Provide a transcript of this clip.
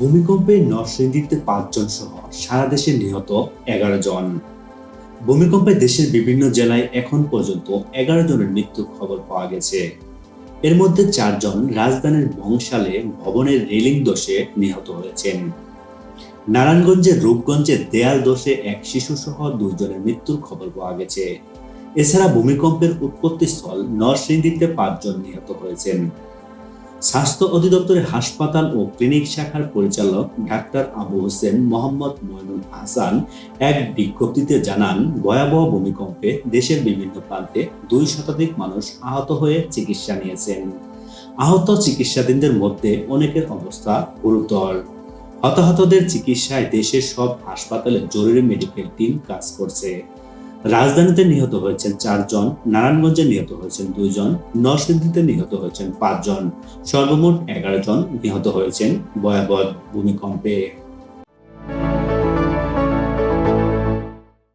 ভূমিকম্পে নরসিংদীতে পাঁচজন সহ সারা দেশে নিহত এগারো জন। ভূমিকম্পে দেশের বিভিন্ন জেলায় এখন পর্যন্ত এগারো জনের মৃত্যুর খবর পাওয়া গেছে। এর মধ্যে চারজন রাজধানীর বংশালে ভবনের রেলিং দোষে নিহত হয়েছেন। নারায়ণগঞ্জের রূপগঞ্জের দেয়াল দোষে এক শিশু সহ দুজনের মৃত্যুর খবর পাওয়া গেছে। এছাড়া ভূমিকম্পের উৎপত্তিস্থল নরসিংদীতে পাঁচজন নিহত হয়েছেন। স্বাস্থ্য অধিদপ্তরের হাসপাতাল ও ক্লিনিক শাখার পরিচালক ডাক্তার আবু হোসেন মোহাম্মদ ময়নুল হাসান এক বিজ্ঞপ্তিতে জানান, ভয়াবহ ভূমিকম্পে দেশের বিভিন্ন প্রান্তে দুই শতাধিক মানুষ আহত হয়ে চিকিৎসা নিয়েছেন। আহত চিকিৎসাধীনদের মধ্যে অনেকের অবস্থা গুরুতর। হতাহতদের চিকিৎসায় দেশের সব হাসপাতালে জরুরি মেডিকেল টিম কাজ করছে। রাজধানীতে নিহত হয়েছেন চারজন, নারায়ণগঞ্জে নিহত হয়েছেন দুইজন, নরসিংদীতে নিহত হয়েছেন পাঁচজন। সর্বমোট এগারো জন নিহত হয়েছেন। ভয়াবহ ভূমিকম্পে।